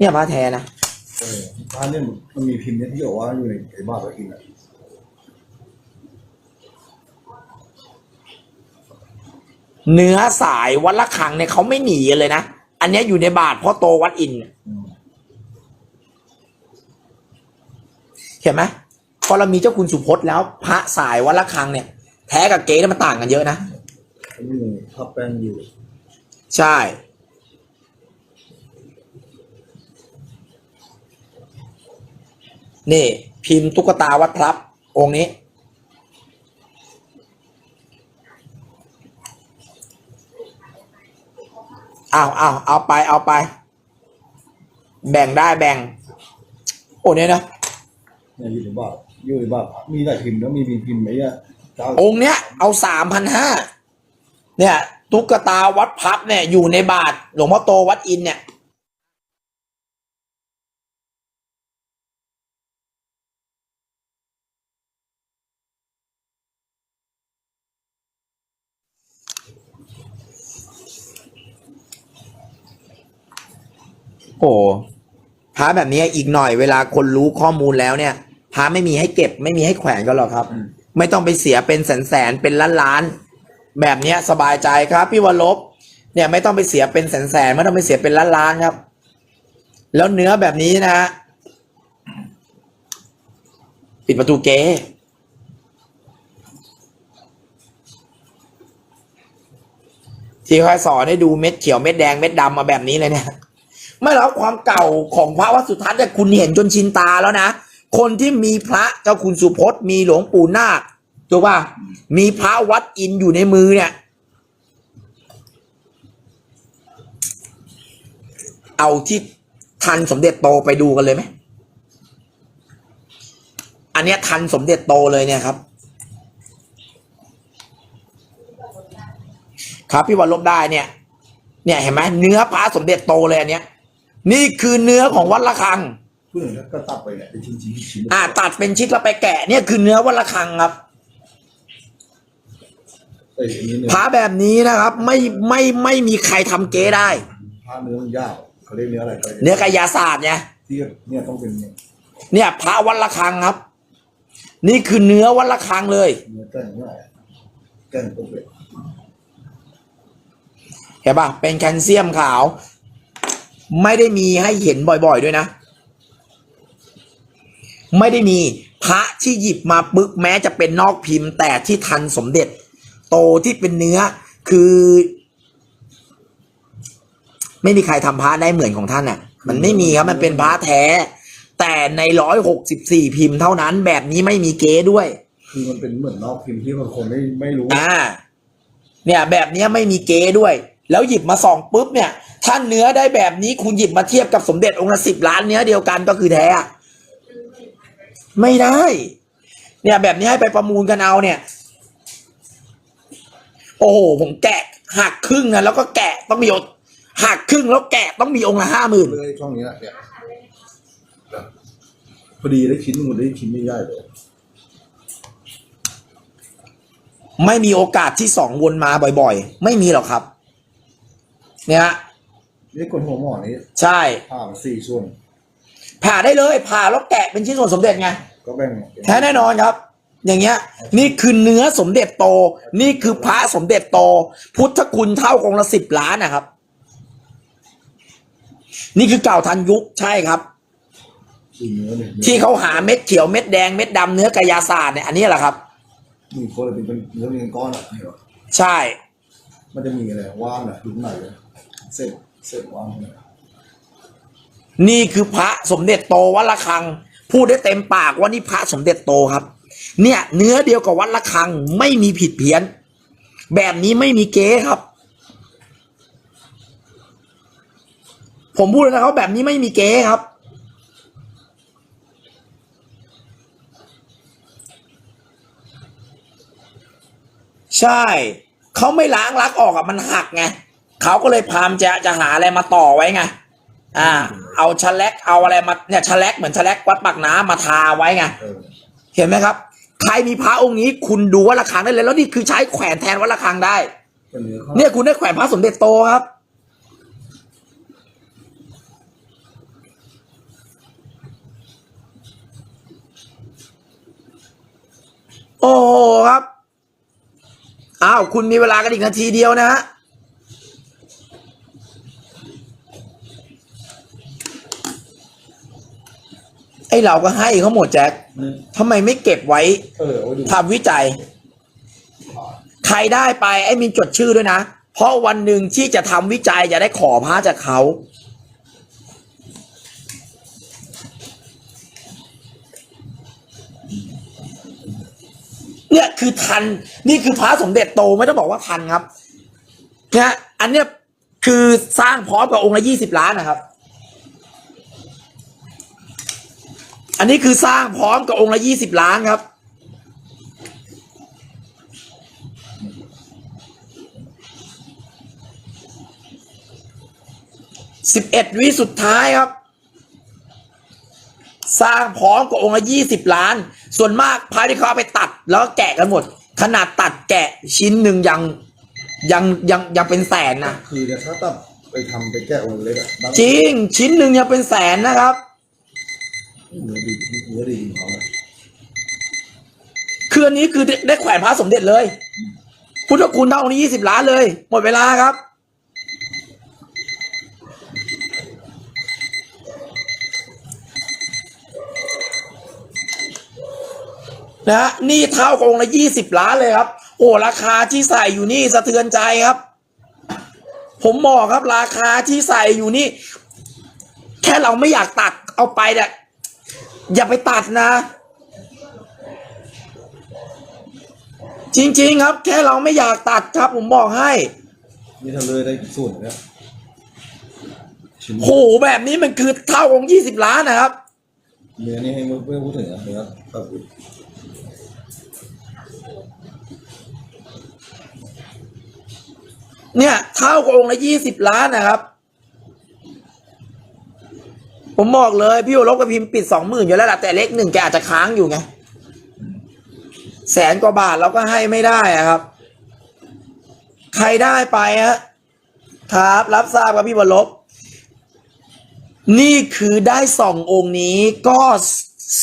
เนี่ยพระแท้นะเออร้านเนี่ยมันมีพิมพ์เนี่ยที่บอกว่าอยู่ในไอ้บ้านเรากินอะเนื้อสายวัดละคังเนี่ยเขาไม่หนีกันเลยนะ อันเนี้ยอยู่ในบาทพ่อโตวัดอินทร์อืมเห็นไหมพอเรามีเจ้าคุณสุพจน์แล้ว พระสายวัดละคังเนี่ย แท้กับเก๊เนี่ยมันต่างกันเยอะนะแล้วมีทับแป้งอยู่ ใช่ นี่ พิมพ์ตุ๊กตาวัดพลับองค์นี้ เอาเอาเอาไปเอาไป แบ่งได้แบ่ง โอ้เนี่ยนะเนี่ยอยู่ในบ้านอยู่ในบ้านมีหลายพิมพ์แล้วมีพิมพ์ไหมอะเจ้าองค์เนี้ยเอาสามพันห้าเนี่ย ตุ๊กตาวัดพับเนี่ย อยู่ในบาทหลวงพ่อโตวัดอินเนี่ย โอ้พระแบบนี้อีกหน่อยเวลาคนรู้ข้อมูลแล้วเนี่ยพระไม่มีให้เก็บ ไม่มีให้แขวนก็หรอกครับ ไม่ต้องไปเสียเป็นแสนแสนๆเป็นล้านล้านๆแบบเนี้ยสบายใจครับ พี่วรลบเนี่ยไม่ต้องไปเสียเป็นแสนแสนๆไม่ต้องไปเสียเป็นล้านล้านๆครับ แล้วเนื้อแบบนี้นะฮะปิดประตูเก๊ที่คอยสอนให้ดูเม็ดเขียวเม็ดแดงเม็ดดำมาแบบนี้เลยเนี่ย ไม่หรอกความเก่าของพระวัดสุทัศน์เนี่ยคุณเห็นจนชินตาแล้วนะ คนที่มีพระเจ้าคุณสุพจน์มีหลวงปู่นาคถูกป่ะมีพระวัดอินอยู่ในมือเนี่ย เอาที่ทันสมเด็จโตไปดูกันเลยไหมอันเนี้ยทันสมเด็จโตเลยเนี่ยครับ ครับพี่วันลบได้เนี่ย เนี่ยเห็นไหมเนื้อพระสมเด็จโตเลยอันเนี้ย นี่คือเนื้อของวัดละคังเพื่อนก็ตัดไปเนี่ยเป็นชิ้นชิ้นๆชิ้นอ่าตัดเป็นชิ้นแล้วไปแกะเนี่ยคือเนื้อวัดละคังครับเอ้ยอันนี้เนื้อพระแบบนี้นะครับ ไม่ไม่ไม่มีใครทำเก๊ได้ ผ้าเนื้อมันยากเขาเรียกเนื้ออะไรไปเนื้อกายาศาสตร์ไงที่เนี่ยต้องเป็นเนี่ยเนี่ยพระวัดละคังครับ นี่คือเนื้อวัดละคังเลย เนื้อแก้งเนื้ออะไรแก้งตกเลยเห็นปะเป็นแคลเซียมขาว ไม่ได้มีให้เห็นบ่อยๆด้วยนะ ไม่ได้มีพระที่หยิบมาปึ๊กแม้จะเป็นนอกพิมพ์ แต่ที่ทันสมเด็จ โตที่เป็นเนื้อคือ ไม่มีใครทำพระได้เหมือนของท่านอะ มันไม่มีครับมันเป็นพระแท้ แต่ในร้อยหกสิบสี่พิมพ์เท่านั้น แบบนี้ไม่มีเก๊ด้วย คือมันเป็นเหมือนนอกพิมพ์ที่บางคนไม่ไม่รู้ อ่า เนี่ย แบบเนี้ยไม่มีเก๊ด้วย แล้วหยิบมาส่องปุ๊บเนี่ยถ้าเนื้อได้แบบนี้คุณหยิบมาเทียบกับสมเด็จองค์ละสิบล้านเนื้อเดียวกันก็คือแท้อะไม่ได้ เนี่ยแบบนี้ให้ไปประมูลกันเอาเนี่ย โอ้โหผมแกะหักครึ่งนะแล้วก็แกะต้องมีองค์หักครึ่งแล้วแกะต้องมีองค์ละห้าหมื่นเลยช่องนี้แหละเนี่ยพอดีได้ชิ้นหมดได้ชิ้นไม่ได้เลยไม่มีโอกาสที่สองวนมาบ่อย ๆ ไม่มีหรอกครับ เนี่ยฮะนี่คนหัวหมอนี้ใช่ผ่าสี่ส่วน ผ่าได้เลย ผ่าแล้วแกะเป็นชิ้นส่วนสมเด็จไงก็แบ่งแท้แน่นอนครับ อย่างเงี้ย นี่คือเนื้อสมเด็จโต นี่คือพระสมเด็จโต พุทธคุณเท่าองค์ละสิบล้านนะครับ นี่คือเก่าทันยุคใช่ครับดูเนื้อเนี่ยที่เขาหาเม็ดเขียวเม็ดแดงเม็ดดำเนื้อกายาศาสตร์เนี่ยอันนี้แหละครับมีคนเลยเป็นเนื้อเป็นก้อนอะเห็นปะใช่ มันจะมีอะไรว่างอะดูข้างในเลยเส้นเส้นว่างเนี่ยนี่คือพระสมเด็จโตวัดละคัง พูดได้เต็มปากว่านี่พระสมเด็จโตครับ เนี่ย เนื้อเดียวกับวัดละคังไม่มีผิดเพี้ยน แบบนี้ไม่มีเก๊ครับ ผมพูดเลยนะครับแบบนี้ไม่มีเก๊ครับใช่ เขาไม่ล้างลักออกอะมันหักไง เขาก็เลยพามจะจะหาอะไรมาต่อไว้ไง อ่า เอาชะเล็กเอาอะไรมาเนี่ยชะเล็กเหมือนชะเล็กวัดปากน้ามาทาไว้ไงเห็นไหมครับ ใครมีพระองค์นี้คุณดูว่าระคังได้เลย แล้วนี่คือใช้แขวนแทนว่าระคังได้ เนี่ยคุณได้แขวนพระสมเด็จโตครับโอ้โหครับ อ้าว คุณมีเวลากันอีกนาทีเดียวนะฮะ เราก็ให้เขาหมดแจ็คทำไมไม่เก็บไว้เออเอาไว้ดูทำวิจัย ใครได้ไปไอ้มีจดชื่อด้วยนะ เพราะวันหนึ่งที่จะทำวิจัยจะได้ขอพระจากเขาเนี่ยคือทันนี่คือพระสมเด็จโตไม่ต้องบอกว่าทันครับนะอันเนี้ยคือสร้างพร้อมกับองค์ละยี่สิบล้านนะครับ อันนี้คือสร้างพร้อมกับองค์ละยี่สิบล้านครับ สิบเอ็ดวิสุดท้ายครับ สร้างพร้อมกับองค์ละยี่สิบล้าน ส่วนมากพระที่เขาเอาไปตัดแล้วก็แกะกันหมด ขนาดตัดแกะชิ้นหนึ่งยังยังยังยังเป็นแสนนะ คือเนี่ยถ้าตัดไปทำไปแก้องค์เล็กอะบางจริง ชิ้นหนึ่งยังเป็นแสนนะครับ คืออันนี้คือได้แขวนพระสมเด็จเลย พุทธคุณเท่านี้ยี่สิบล้านเลย หมดเวลาครับ นะนี่เท่ากองค์ละยี่สิบล้านเลยครับ โอ้ราคาที่ใส่อยู่นี่สะเทือนใจครับ ผมบอกครับราคาที่ใส่อยู่นี่ แค่เราไม่อยากตัดเอาไปเนี่ย อย่าไปตัดนะ จริง ๆ ครับ แค่เราไม่อยากตัดครับ ผมบอกให้นี่ทำเลยได้ส่วนเนี่ยชิ้นโหแบบนี้มันคือเท่าองค์ยี่สิบล้านนะครับเนื้อนี่ให้ไม่ไม่พูดถึงอะเนื้อแบบเนี่ย เท่ากับองค์ละยี่สิบล้านนะครับ ผมบอกเลย พี่โอรบกับพิมพ์ปิดสองหมื่นอยู่แล้วล่ะแต่เลขหนึ่งแกอาจจะค้างอยู่ไง แสนกว่าบาทเราก็ให้ไม่ได้อะครับ ใครได้ไปฮะครับ รับทราบครับพี่วรลบนี่คือได้ส่ององค์นี้ก็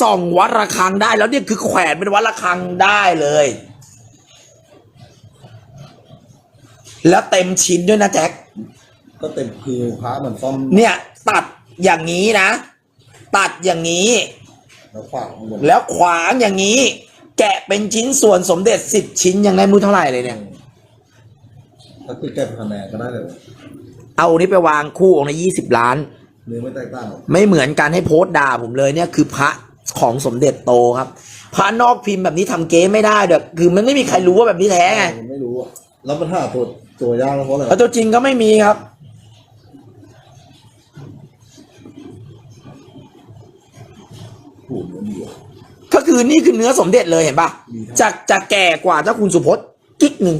ส่องวัดระฆังได้แล้วเนี่ยคือแขวนเป็นวัดระฆังได้เลย แล้วเต็มชิ้นด้วยนะแจ็คก็เต็มคือพระมันซ่อมเนี่ย ตัด อย่างนี้นะ ตัดอย่างนี้ แล้วฝากข้างบนแล้วขวางอย่างนี้ แกะเป็นชิ้นส่วนสมเด็จสิบชิ้นยังได้ไมรู้เท่าไหร่เลยเนี่ย ถ้าคือแก้คะแนนก็ได้เลยเอาอันนี้ไปวางคู่องค์ละยี่สิบล้าน เนื้อไม่แตกต่างหรอกไม่เหมือนกันให้โพสต์ด่าผมเลยเนี่ยคือพระของสมเด็จโตครับ พระนอกพิมพ์แบบนี้ทำเก๊ไม่ได้เด้อคือมันไม่มีใครรู้ว่าแบบนี้แท้ไงผมไม่รู้อะแล้วมันหาตัวตัวยากแล้วเพราะอะไรแล้วตัวจริงก็ไม่มีครับ ผูกมันอยู่ก็คือนี่คือเนื้อสมเด็จเลยเห็นปะมีครับจะจะแก่กว่าเจ้าคุณสุพจน์กิ๊กหนึ่ง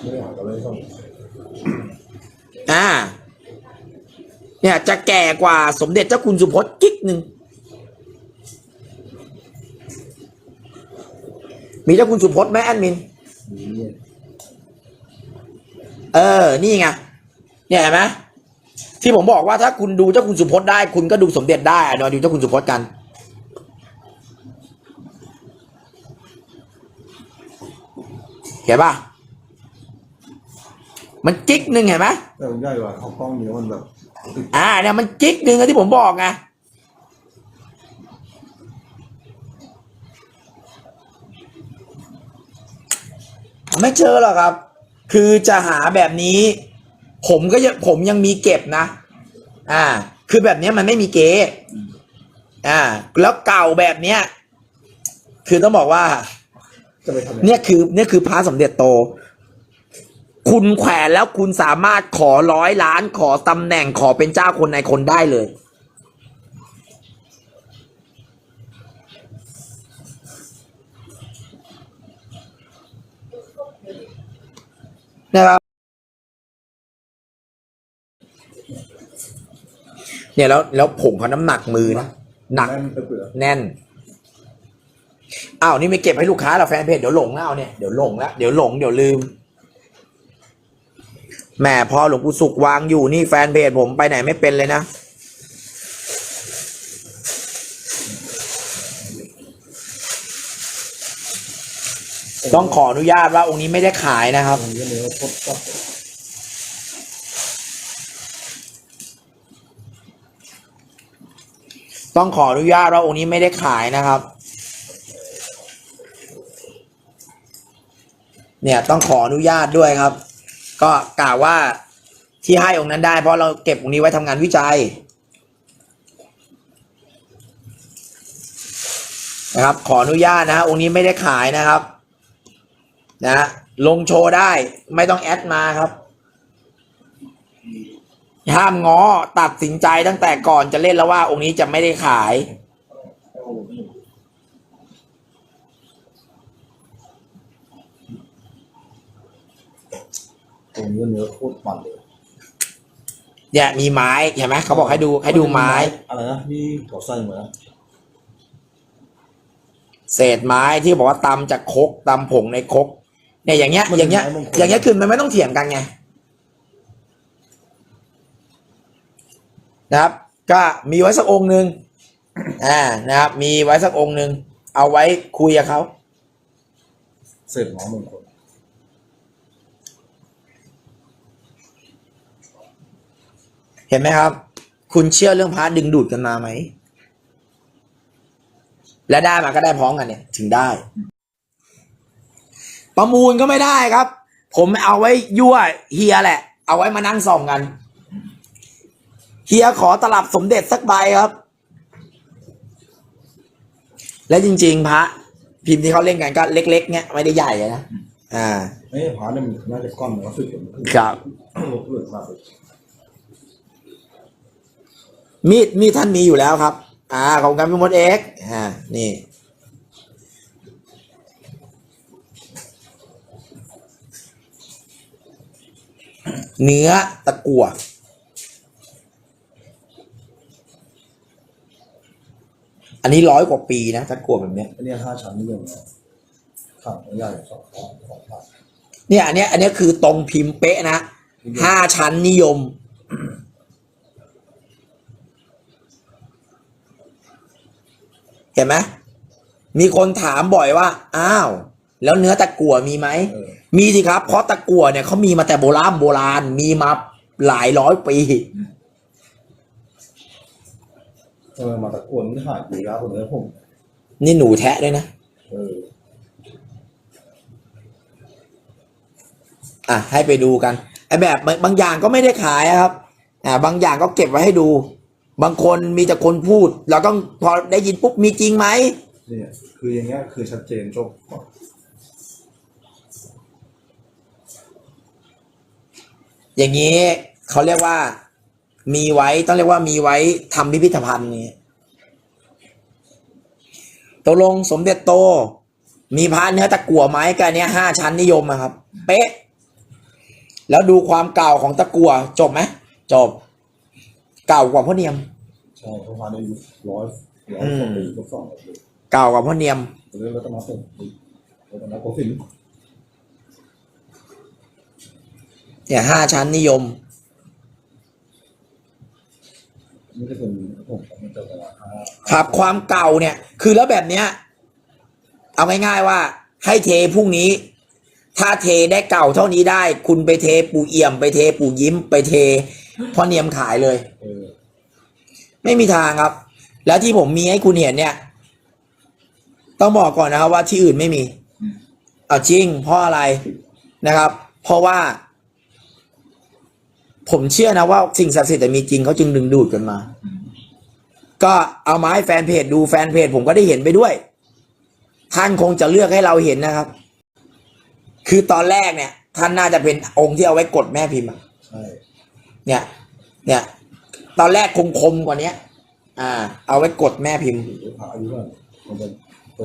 ไม่ได้หากันเลยซ่อมอ่า เนี่ยจะแก่กว่าสมเด็จเจ้าคุณสุพจน์กิ๊กหนึ่งมีเจ้าคุณสุพจน์ไหมแอดมินนี่เออ นี่ไง เนี่ยเห็นไหม ที่ผมบอกว่าถ้าคุณดูเจ้าคุณสุพจน์ได้ คุณก็ดูสมเด็จได้อะเดี๋ยวมาดูเจ้าคุณสุพจน์กันเห็นปะมันกิ๊กหนึ่งเห็นไหมแต่มันใหญ่กว่าเขากล้องเนื้อมันแบบติดอ่าเนี่ยมันกิ๊กหนึ่งอะที่ผมบอกไงไม่เจอหรอกครับ คือจะหาแบบนี้ ผมก็ยังผมยังมีเก็บนะ อ่า คือแบบเนี้ยมันไม่มีเก๊อ่า แล้วเก่าแบบเนี้ย คือต้องบอกว่าจะไปทำอะไรเนี่ยคือเนี่ยคือพระสมเด็จโต คุณแขวนแล้วคุณสามารถขอร้อยล้านขอตำแหน่งขอเป็นเจ้าคนในคนได้เลย นะครับ เนี่ยแล้วแล้วผงเขาน้ำหนักมือนะหนักแน่นไปเปลือกแน่น อ้าว นี่ไม่เก็บให้ลูกค้าเหราแฟนเพจเดี๋ยวหลงแล้วเอาเนี่ยเดี๋ยวหลงแล้วเดี๋ยวหลงเดี๋ยวลืม แหม่พอหลวงปู่สุขวางอยู่นี่แฟนเพจผมไปไหนไม่เป็นเลยนะนต้องขออนุญาตว่าองค์นี้ไม่ได้ขายนะครับ ตรงนี้เนื้อโคตรจับ ต้องขออนุญาตว่าองค์นี้ไม่ได้ขายนะครับ เนี่ยต้องขออนุญาตด้วยครับ ก็กล่าวว่าที่ให้องค์นั้นได้ เพราะเราเก็บองค์นี้ไว้ทำงานวิจัยนะครับ ขออนุญาตนะฮะองค์นี้ไม่ได้ขายนะครับ นะฮะลงโชว์ได้ไม่ต้องแอดมาครับ ห้ามง้อตัดสินใจตั้งแต่ก่อนจะเล่นแล้วว่า องค์นี้จะไม่ได้ขาย ตรงนี้เนื้อโคตรมันเลยเนี่ยมีไม้เห็นไหมเขาบอกให้ดูให้ดูไม้ อะไรนะที่ก่อสร้างมาเศษไม้ที่บอกว่าตำจากครกตำผงในครกเนี่ยอย่างเงี้ย อย่างเงี้ย อย่างเงี้ยคือมันไม่ต้องเถียงกันไง นะครับ ก็มีไว้สักองค์หนึ่งอ่านะครับ มีไว้สักองค์หนึ่งเอาไว้คุยกับเขาเสร็จหมอมงคลเห็นไหมครับ คุณเชื่อเรื่องพระดึงดูดกันมาไหม และได้มาก็ได้พร้อมกันเนี่ย ถึงได้ ประมูลก็ไม่ได้ครับ ผมเอาไว้ยั่วเฮียแหละ เอาไว้มานั่งส่องกัน เฮียขอตลับสมเด็จสักใบครับ และจริง ๆ พระ พิมพ์ที่เขาเล่นกันก็เล็ก ๆ เนี่ยไม่ได้ใหญ่อะนะอ่าเอ้ยผาเนี่ยมันน่าจะก้อนมันก็สึกกันขึ้นครับเลือดมากเลยมีดมีดท่านมีอยู่แล้วครับ อ่า ของการพิมพ์มดเอ็กอ่า นี่ เนื้อตะกั่ว อันนี้ร้อยกว่าปีนะตะกั่วแบบเนี้ยอันนี้ห้าชั้นนี่เลยขังใหญ่สองสองสองพันเนี่ยอันเนี้ยอันเนี้ยคือตรงพิมพ์เป๊ะนะห้าชั้นนิยม เห็นไหมมีคนถามบ่อยว่า อ้าว แล้วเนื้อตะกั่วมีไหมเออมีสิครับ เพราะตะกั่วเนี่ยเขามีมาแต่โบราณโบราณ มีมาหลายร้อยปี ทำไมมาตะโกนไม่หายดีแล้วคนนี้ผมนี่หนูแทะด้วยนะ เอออะให้ไปดูกันไอ้แบบบางบางอย่างก็ไม่ได้ขายอะครับ อ่า บางอย่างก็เก็บไว้ให้ดู บางคนมีแต่คนพูด เราต้องพอได้ยินปุ๊บมีจริงไหมเนี่ยคืออย่างเงี้ยคือชัดเจนจบอย่างนี้เขาเรียกว่า มีไว้ต้องเรียกว่ามีไว้ทำพิพิธภัณฑ์นี้ตกลงสมเด็จโต มีพระเนื้อตะกั่วไม้กันเนี้ยห้าชั้นนิยมอะครับ เป๊ะ แล้วดูความเก่าของตะกั่วจบไหมจบ เก่ากว่าพ่อเนียมใช่เขาพาได้ยุร้อยร้อยกว่าปีก็สองปีเก่ากว่าพ่อเนียมเรื่องรัตนโกสินทร์รัตนโกสินทร์เนี่ยห้าชั้นนิยม นี่ก็เป็นผมมันจะประมาณห้า ครับความเก่าเนี่ย คือแล้วแบบเนี้ย เอาง่ายๆว่า ให้เทพรุ่งนี้ ถ้าเทได้เก่าเท่านี้ได้ คุณไปเทปู่เอี่ยม ไปเทปู่ยิ้ม ไปเทพ่อเนียมขายเลยไม่มีทางครับ แล้วที่ผมมีให้คุณเห็นเนี่ย ต้องบอกก่อนนะครับว่าที่อื่นไม่มีเอาจริงเพราะอะไรนะครับ เพราะว่า ผมเชื่อนะว่าสิ่งศักดิ์สิทธิ์แต่มีจริงเขาจึงดึงดูดกันมา ก็เอามาให้แฟนเพจดูแฟนเพจผมก็ได้เห็นไปด้วย ท่านคงจะเลือกให้เราเห็นนะครับ คือตอนแรกเนี่ย ท่านน่าจะเป็นองค์ที่เอาไว้กดแม่พิมพ์อะใช่เนี่ย เนี่ย ตอนแรกคมคมๆกว่าเนี้ย อ่า เอาไว้กดแม่พิมพ์หรือพาอายุเท่าไหร่มันเป็น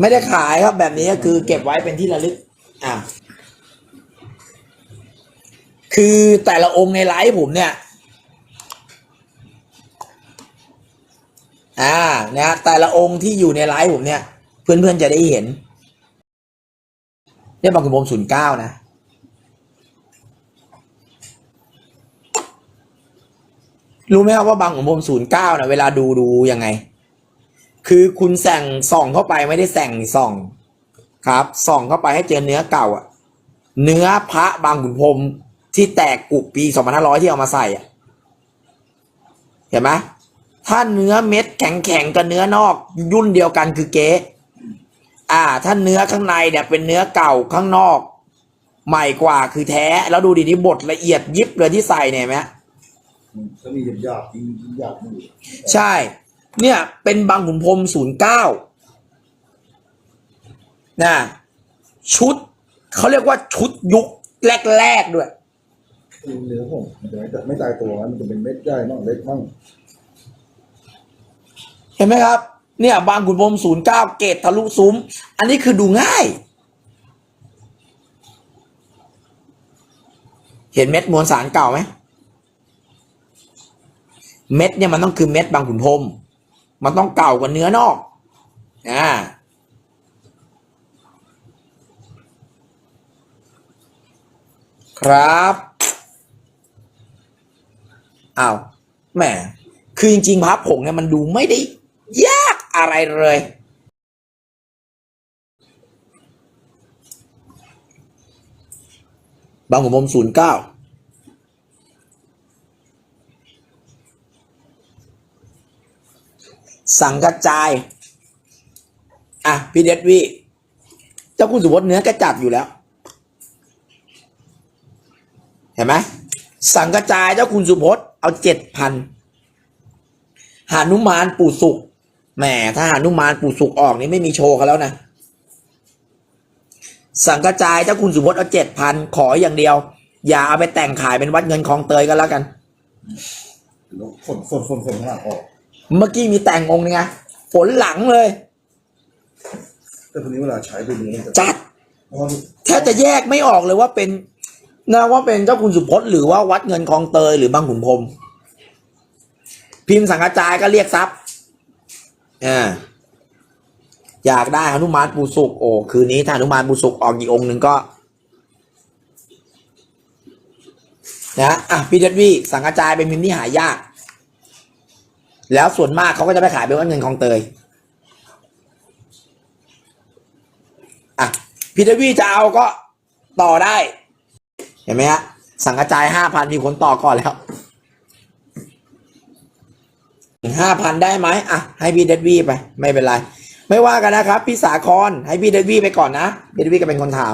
ไม่ได้ขายครับแบบนี้ก็คือเก็บไว้เป็นที่ระลึก อ่า คือแต่ละองค์ในไลฟ์ผมเนี่ย อ่านะฮะแต่ละองค์ที่อยู่ในไลฟ์ผมเนี่ย เพื่อนๆจะได้เห็นเนี่ยบางคุณผมศูนย์เก้านะรู้ไหมครับว่าบางของผมศูนย์เก้านะเวลาดูดูยังไง คือคุณแส่งส่องเข้าไปไม่ได้แส่งส่อง ครับ ส่องเข้าไปให้เจอเนื้อเก่าอะเนื้อพระบางขุนพรม ที่แตกกุปีสองพันห้าร้อยที่เอามาใส่อะเห็นไหมถ้าเนื้อเม็ดแข็งๆกับเนื้อนอก ยุ่นเดียวกันคือเก๊อ่า ถ้าเนื้อข้างในเนี่ยเป็นเนื้อเก่าข้างนอก ใหม่กว่าคือแท้ แล้วดูดินี่บดละเอียดยิบเลยที่ใส่เนี่ยเห็นไหมอืมก็มีหยาบหยาบๆยิงหยาบๆอยู่ใช่ เนี่ย เป็นบางขุนพรหมศูนย์เก้านะชุดเขาเรียกว่าชุดยุคแรก ๆ ด้วย เนื้อผมมันจะไม่ไม่ตายตัวมันจะเป็นเม็ดใหญ่บ้างเล็กบ้างเห็นไหมครับ เนี่ยบางขุนพรมศูนย์เก้าเกตทะลุซุ้ม อันนี้คือดูง่าย เห็นเม็ดมวลสารเก่าไหมเม็ดเนี่ยมันต้องคือเม็ดบางขุนพรมมันต้องเก่ากว่าเนื้อนอกอ่าครับ อ้าวแหมคือจริงๆพับผงเนี่ยมันดูไม่ได้ยากอะไรเลย บางขุนพรหมศูนย์เก้าสังกระจาย อะ พี่เดดวีเจ้าคุณสุพจน์เนื้อกระจัดอยู่แล้ว เห็นไหมสังกระจายเจ้าคุณสุพจน์ เอาเจ็ดพันหานุมานปู่สุกแหมถ้าหานุมานปู่สุกออกนี่ไม่มีโชว์กันแล้วนะ สังกระจายเจ้าคุณสุพจน์เอาเจ็ดพันขออย่างเดียว อย่าเอาไปแต่งขายเป็นวัดเงินคลองเตยกันแล้วกันฝนฝนฝนฝนข้างหลังออก เมื่อกี้มีแต่งองค์นึงไงฝนหลังเลย แต่คนนี้เวลาใช้เป็นเนื้อมันจัดแทบจะแยกไม่ออกเลยว่าเป็น นะว่าเป็นเจ้าคุณสุพจน์หรือว่าวัดเงินคลองเตยหรือบางขุนพรหมพิมพ์สังกระจายก็เรียกทรัพย์อ่าอยากได้หนุมานปูสุกโอ้คืนนี้ถ้าหนุมานปูสุกออกอีกองหนึ่งก็นะอะพี่เดดวี่สังกระจายเป็นพิมพ์ที่หายาก แล้วส่วนมากเขาก็จะไปขายเป็นวัดเงินคลองเตยอะพี่เดดวี่จะเอาก็ต่อได้ เห็นไหมฮะสั่งกระจายห้าพันมีคนต่อก่อนแล้วห้าพันได้ไหมอะ ให้พี่เดดวี่ไป ไม่เป็นไร ไม่ว่ากันนะครับ พี่สาครให้พี่เดดวี่ไปก่อนนะเดดวี่ก็เป็นคนถาม